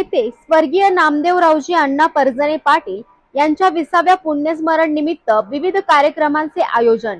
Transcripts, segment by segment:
नेते स्वर्गीय नामदेवरावजी अण्णा परजणे पाटील यांच्या विसाव्या पुण्यस्मरण निमित्त विविध कार्यक्रमांचे आयोजन.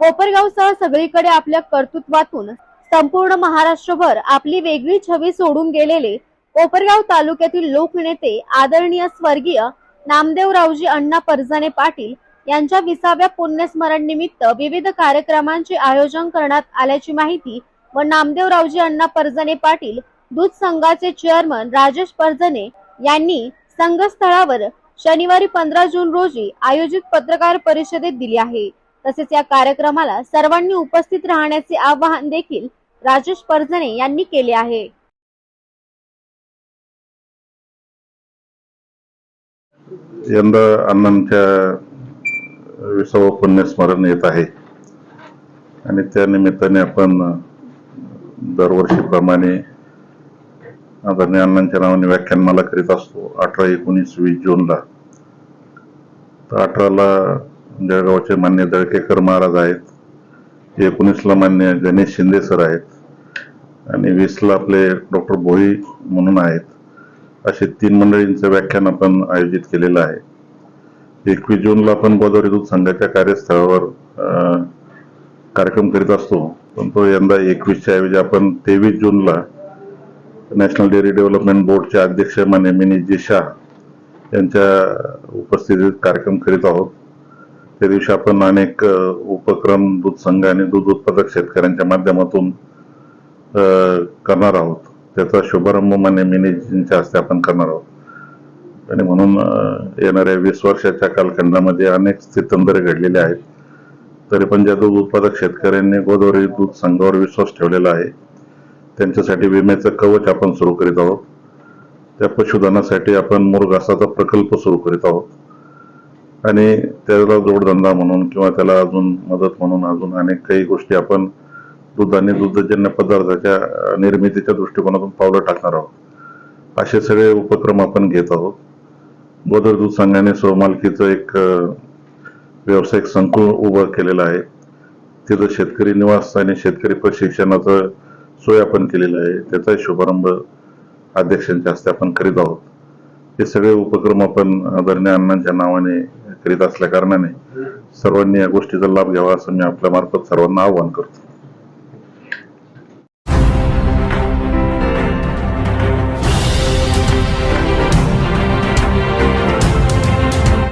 कोपरगावसह सगळीकडे आपल्या कर्तृत्वातून संपूर्ण महाराष्ट्रभर आपली वेगळी छवी सोडून गेलेले कोपरगाव तालुक्यातील लोकनेते आदरणीय स्वर्गीय नामदेवरावजी अण्णा परजणे पाटील यांच्या विसाव्या पुण्यस्मरण निमित्त विविध कार्यक्रमांचे आयोजन करण्यात आल्याची माहिती व नामदेवरावजी अण्णा परजणे पाटील दूध संघाचे चेअरमन राजेश पर्जने यांनी संघस्थळावर शनिवारी पंधरा जून रोजी आयोजित पत्रकार परिषदेत दिली आहे. तसेच या कार्यक्रमाला सर्वांनी उपस्थित राहण्याचे आवाहन देखील राजेश परजणे यांनी केले आहे. यंदा अण्णांच्या विसावं पुण्यस्मरण येत आहे. आणि त्या निमित्ताने आपण दरवर्षीप्रमाणे आदरणीय अण्णांच्या नावाने व्याख्यानमाला करीत असतो. अठरा एकोणीस वीस जूनला. तर अठराला जळगावचे मान्य दळकेकर महाराज आहेत एकोणीसला मान्य गणेश शिंदे सर आहेत आणि वीसला आपले डॉक्टर भोई म्हणून आहेत असे तीन मंडळींचं व्याख्यान आपण आयोजित केलेलं आहे. एकवीस जूनला आपण गोदावरी दूध संघाच्या कार्यस्थळावर कार्यक्रम करीत असतो. पण तो यंदा एकवीसच्या ऐवजी आपण तेवीस जूनला नॅशनल डेअरी डेव्हलपमेंट बोर्डचे अध्यक्ष मान्य मिनी जी शाह यांच्या उपस्थितीत कार्यक्रम करीत आहोत. त्या दिवशी आपण अनेक उपक्रम दूध संघ आणि दूध उत्पादक शेतकऱ्यांच्या माध्यमातून करणार आहोत. त्याचा शुभारंभ मान्य मिनीजींच्या हस्ते आपण करणार आहोत. आणि म्हणून येणाऱ्या वीस वर्षाच्या कालखंडामध्ये अनेक स्थितंदरे घडलेले आहेत. तरी पण ज्या दूध उत्पादक शेतकऱ्यांनी गोदावरी दूध संघावर विश्वास ठेवलेला आहे त्यांच्यासाठी विम्याचं कवच आपण सुरू करीत आहोत. त्या पशुधनासाठी आपण मुरघासाचा प्रकल्प सुरू करीत आहोत. आणि त्याला जोडधंदा म्हणून किंवा त्याला अजून मदत म्हणून अजून अनेक काही गोष्टी आपण दूध आणि दुग्धजन्य पदार्थाच्या निर्मितीच्या दृष्टिकोनातून पावलं टाकणार आहोत. असे सगळे उपक्रम आपण घेत आहोत. गोदर दूध संघाने स्वमालकीचं एक व्यावसायिक संकुल उभं केलेलं आहे. तिथं शेतकरी निवास आणि शेतकरी प्रशिक्षणाचं सोय आपण केलेला आहे त्याचाही शुभारंभ अध्यक्षांच्या हस्ते आपण करीत आहोत. हे सगळे उपक्रम आपण आदरणीय अण्णांच्या नावाने करीत असल्या कारणाने सर्वांनी या गोष्टीचा लाभ घ्यावा असं मी आपल्या मार्फत सर्वांना आवाहन करतो.